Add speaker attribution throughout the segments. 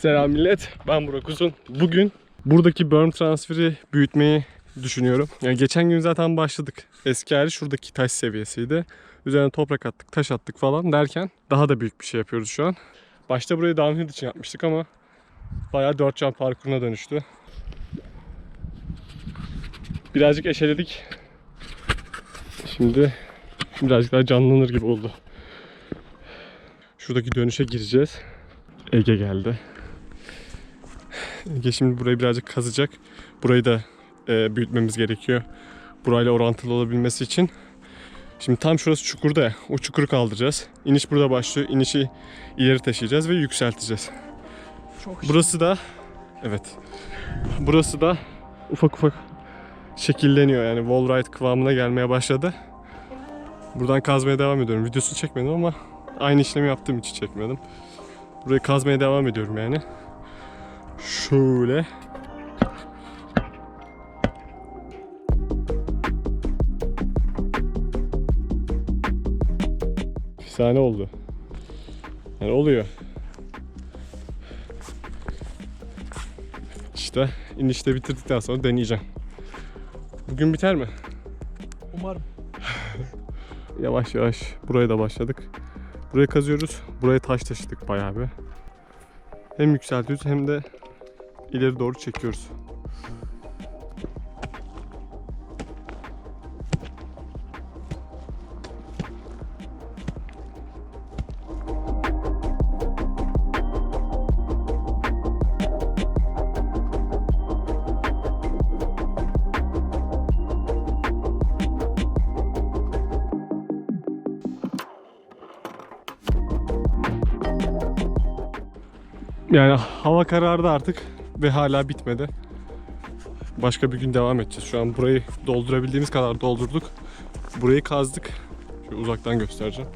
Speaker 1: Selam millet. Ben Burak Uzun. Bugün buradaki berm transferi büyütmeyi düşünüyorum. Yani geçen gün zaten başladık. Eski hali şuradaki taş seviyesiydi. Üzerine toprak attık, taş attık falan derken daha da büyük bir şey yapıyoruz şu an. Başta burayı downhill için yapmıştık ama bayağı dört can parkuruna dönüştü. Birazcık eşeledik. Şimdi birazcık daha canlanır gibi oldu. Şuradaki dönüşe gireceğiz. Ege geldi. Ege şimdi burayı birazcık kazacak. Burayı da e, büyütmemiz gerekiyor. Burayla orantılı olabilmesi için. Şimdi tam şurası çukurda ya. O çukuru kaldıracağız. İniş burada başlıyor. İnişi ileri taşıyacağız ve yükselteceğiz.
Speaker 2: Çok
Speaker 1: Burası da evet. Burası da ufak ufak şekilleniyor. Yani wall ride kıvamına gelmeye başladı. Buradan kazmaya devam ediyorum. Videosunu çekmedim ama aynı işlemi yaptığım için çekmedim. Burayı kazmaya devam ediyorum yani. Şöyle. Efsane oldu. Yani oluyor. İşte inişte bitirdikten sonra deneyeceğim. Bugün biter mi?
Speaker 2: Umarım.
Speaker 1: Yavaş yavaş buraya da başladık. Burayı kazıyoruz. Buraya taş taşıdık bayağı bir. Hem yükseltiyoruz hem de ileri doğru çekiyoruz. Yani hava karardı artık ve hala bitmedi. Başka bir gün devam edeceğiz. Şu an burayı doldurabildiğimiz kadar doldurduk. Burayı kazdık. Şöyle uzaktan göstereceğim.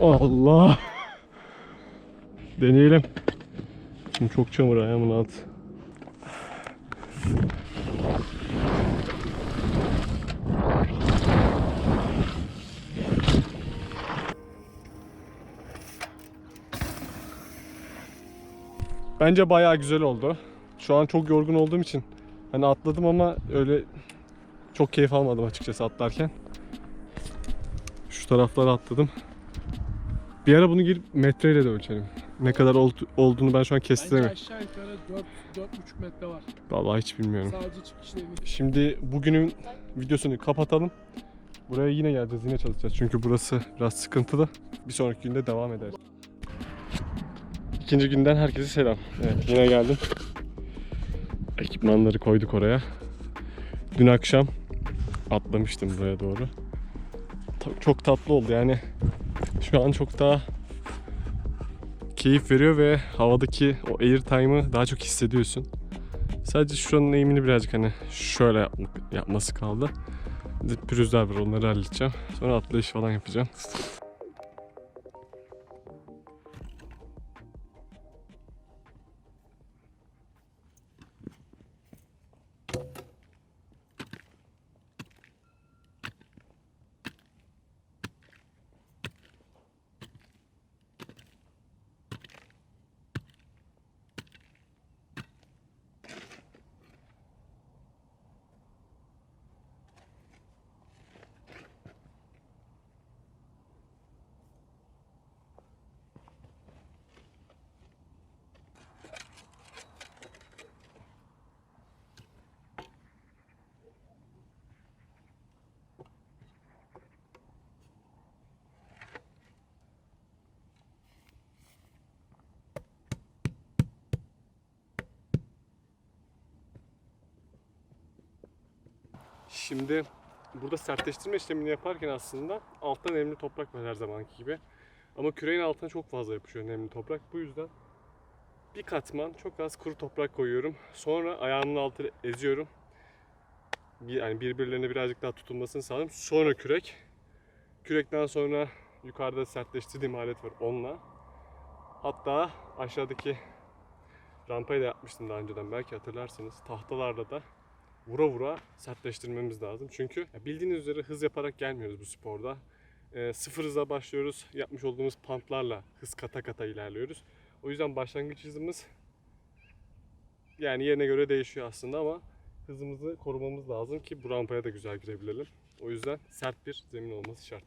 Speaker 1: Allah. Deneyelim. Şimdi çok çamur ayağımın altı. Bence bayağı güzel oldu. Şu an çok yorgun olduğum için hani atladım ama öyle çok keyif almadım açıkçası atlarken. Şu taraflara atladım. Bir ara bunu girip metreyle de ölçelim. Ne kadar ol- olduğunu ben şu an
Speaker 2: Bence
Speaker 1: kestiremiyorum.
Speaker 2: aşağı yukarı 4 4,5 metre var.
Speaker 1: Vallahi hiç bilmiyorum.
Speaker 2: Sadece çıkışla iniş.
Speaker 1: Şimdi bugünün videosunu kapatalım. Buraya yine geleceğiz, yine çalışacağız. Çünkü burası biraz sıkıntılı. Bir sonraki günde devam ederiz. İkinci günden herkese selam. Evet, yine geldim. Ekipmanları koyduk oraya. Dün akşam atlamıştım buraya doğru. Çok tatlı oldu yani. Şu an çok daha keyif veriyor ve havadaki o air time'ı daha çok hissediyorsun. Sadece şuranın eğimini birazcık hani şöyle yapması kaldı. Pürüzler var onları halledeceğim. Sonra atlayış falan yapacağım. Şimdi burada sertleştirme işlemini yaparken aslında altta nemli toprak var her zamanki gibi. Ama küreğin altına çok fazla yapışıyor nemli toprak. Bu yüzden bir katman çok az kuru toprak koyuyorum. Sonra ayağımın altını eziyorum. Yani birbirlerine birazcık daha tutulmasını sağlıyorum. Sonra kürek. Kürekten sonra yukarıda sertleştirdiğim alet var onunla. Hatta aşağıdaki rampayı da yapmıştım daha önceden belki hatırlarsınız. Tahtalarla da vura vura sertleştirmemiz lazım. Çünkü bildiğiniz üzere hız yaparak gelmiyoruz bu sporda. e, sıfır hıza başlıyoruz. Yapmış olduğumuz pumplarla hız kata kata ilerliyoruz. O yüzden başlangıç hızımız yani yerine göre değişiyor aslında ama hızımızı korumamız lazım ki bu rampaya da güzel girebilelim. O yüzden sert bir zemin olması şart.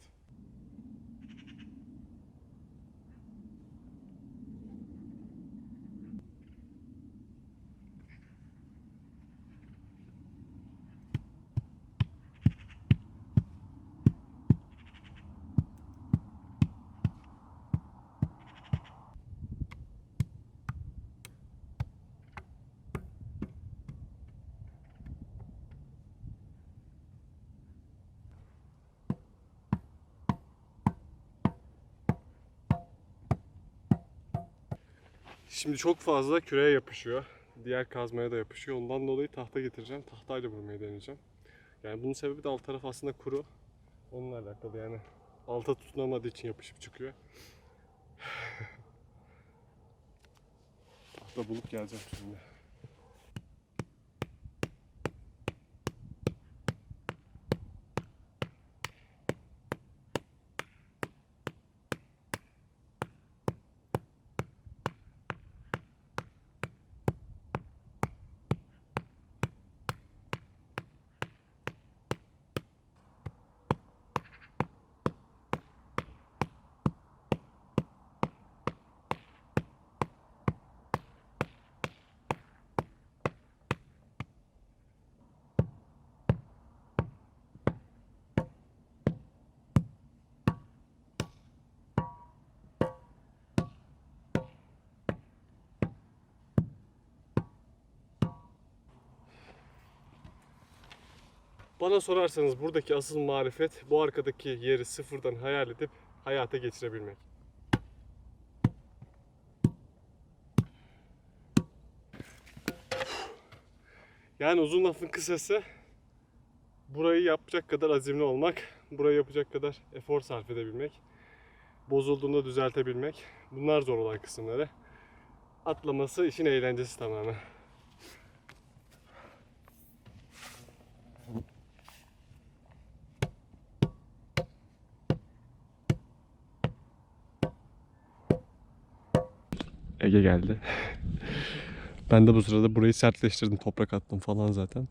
Speaker 1: Şimdi çok fazla küreye yapışıyor. Diğer kazmaya da yapışıyor. Ondan dolayı tahta getireceğim. Tahtayla vurmayı deneyeceğim. Yani bunun sebebi de alt taraf aslında kuru. Onunla alakalı yani. Alta tutunamadığı için yapışıp çıkıyor. tahta bulup geleceğim şimdi. Bana sorarsanız buradaki asıl marifet bu arkadaki yeri sıfırdan hayal edip hayata geçirebilmek. Yani uzun lafın kısası burayı yapacak kadar azimli olmak, burayı yapacak kadar efor sarf edebilmek, bozulduğunda düzeltebilmek. Bunlar zor olan kısımları. Atlaması işin eğlencesi tamamen. Ege geldi. ben de bu sırada burayı sertleştirdim. Toprak attım falan zaten.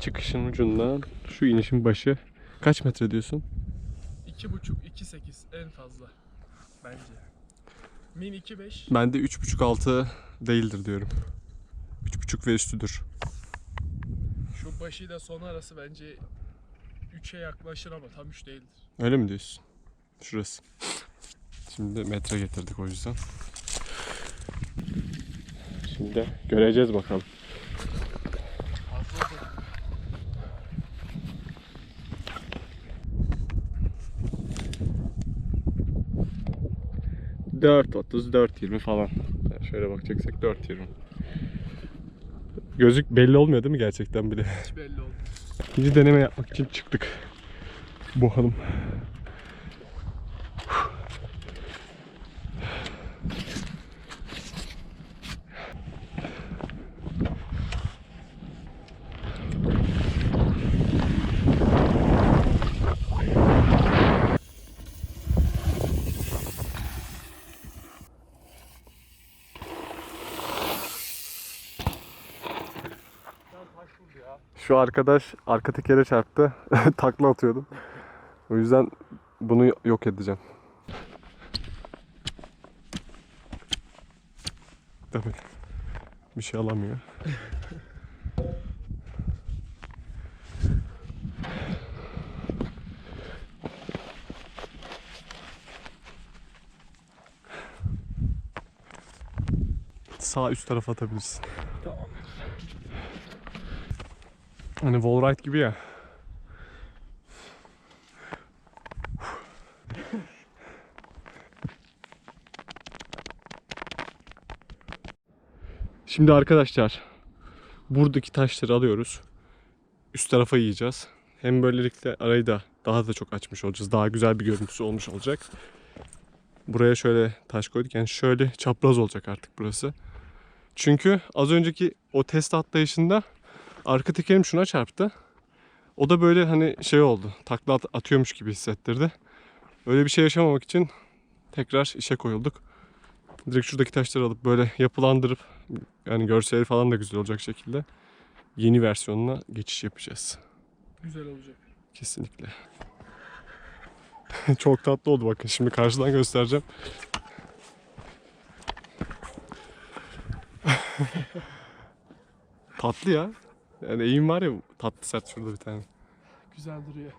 Speaker 1: Çıkışın ucundan şu inişin başı kaç metre diyorsun?
Speaker 2: 2.5 2.8 en fazla bence. Min 2.5
Speaker 1: Ben de 3.5-6 değildir diyorum. 3.5 ve üstüdür.
Speaker 2: şu başıyla sonu arası bence 3'e yaklaşır ama tam 3 değildir.
Speaker 1: Öyle mi diyorsun? Şurası. Şimdi metre getirdik o yüzden. Şimdi göreceğiz bakalım. Dört otuz, dört yirmi falan. Yani şöyle bakacaksak 4.20. Gözlük belli olmuyor değil mi gerçekten bile?
Speaker 2: Hiç belli oldu.
Speaker 1: İkinci deneme yapmak için çıktık. Bu hanım. Şu arkadaş arka tekere çarptı. Takla atıyordum. O yüzden bunu yok edeceğim. Tabii. Bir şey alamıyor. Sağ üst tarafa atabilirsin. Hani wallride gibi ya. Şimdi arkadaşlar buradaki taşları alıyoruz. Üst tarafa yiyeceğiz. Hem böylelikle arayı da daha da çok açmış olacağız. Daha güzel bir görüntüsü olmuş olacak. Buraya şöyle taş koyduk. Yani şöyle çapraz olacak artık burası. Çünkü az önceki o test atlayışında arka tekerim şuna çarptı. O da böyle hani şey oldu. Takla at- atıyormuş gibi hissettirdi. Öyle bir şey yaşamamak için tekrar işe koyulduk. Direkt şuradaki taşları alıp böyle yapılandırıp yani görseli falan da güzel olacak şekilde yeni versiyonuna geçiş yapacağız.
Speaker 2: Güzel olacak.
Speaker 1: Kesinlikle. Çok tatlı oldu bakın. Şimdi karşıdan göstereceğim. tatlı ya. Yani eğim var ya tatlı sert şurada bir tane.
Speaker 2: Güzel duruyor.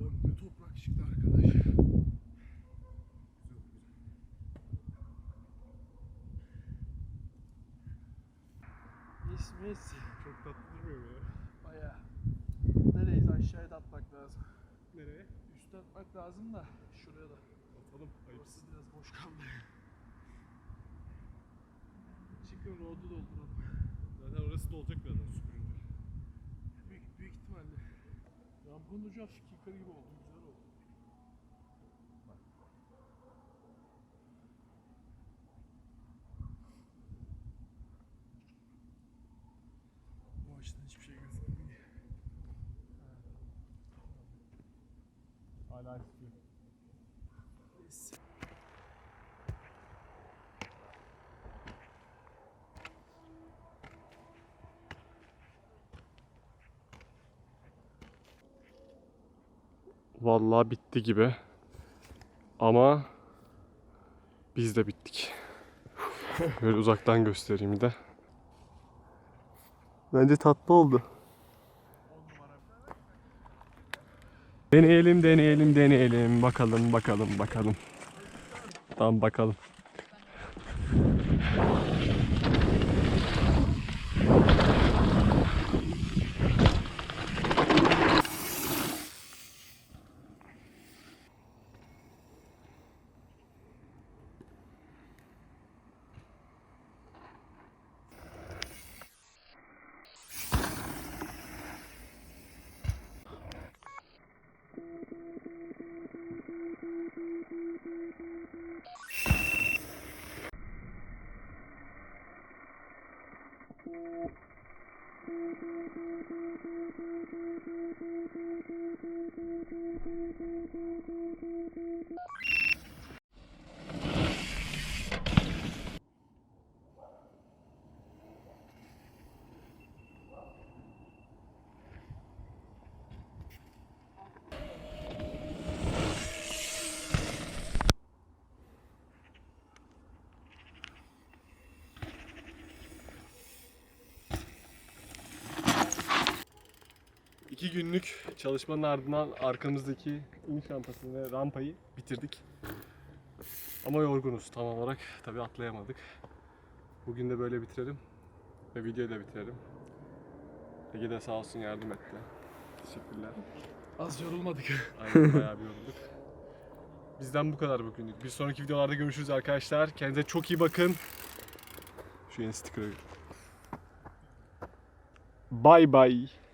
Speaker 2: Ulan ne toprak çıktı arkadaş. Mis.
Speaker 1: Çok tatlı durmuyor mu ya?
Speaker 2: Baya. Nereyiz aşağıya da atmak lazım.
Speaker 1: Nereye?
Speaker 2: Üstte atmak lazım da şuraya da.
Speaker 1: Atalım.
Speaker 2: Orası biraz boş kaldı. Çıkın road'u dolduralım.
Speaker 1: Zaten orası da olacak birazdan süpürünce.
Speaker 2: Büyük, büyük ihtimalle. Rampın ucu hafif kicker gibi oldu. Güzel oldu. Bu açıdan hiçbir şey gözükmüyor.
Speaker 1: Hala istiyor. Vallahi bitti gibi. Ama biz de bittik. Böyle uzaktan göstereyim de. Bence tatlı oldu. Deneyelim, deneyelim, deneyelim. Bakalım, bakalım, bakalım. Tamam bakalım. İki günlük çalışmanın ardından arkamızdaki iniş rampasını ve rampayı bitirdik. Ama yorgunuz tam olarak. Tabi atlayamadık. Bugün de böyle bitirelim. Ve videoyu da bitirelim. Ege de sağ olsun yardım etti. Teşekkürler.
Speaker 2: Az yorulmadık.
Speaker 1: Aynen bayağı bir yorulduk. Bizden bu kadar bugünlük. Bir sonraki videolarda görüşürüz arkadaşlar. Kendinize çok iyi bakın. Şu yeni sticker'ı. Bye bye.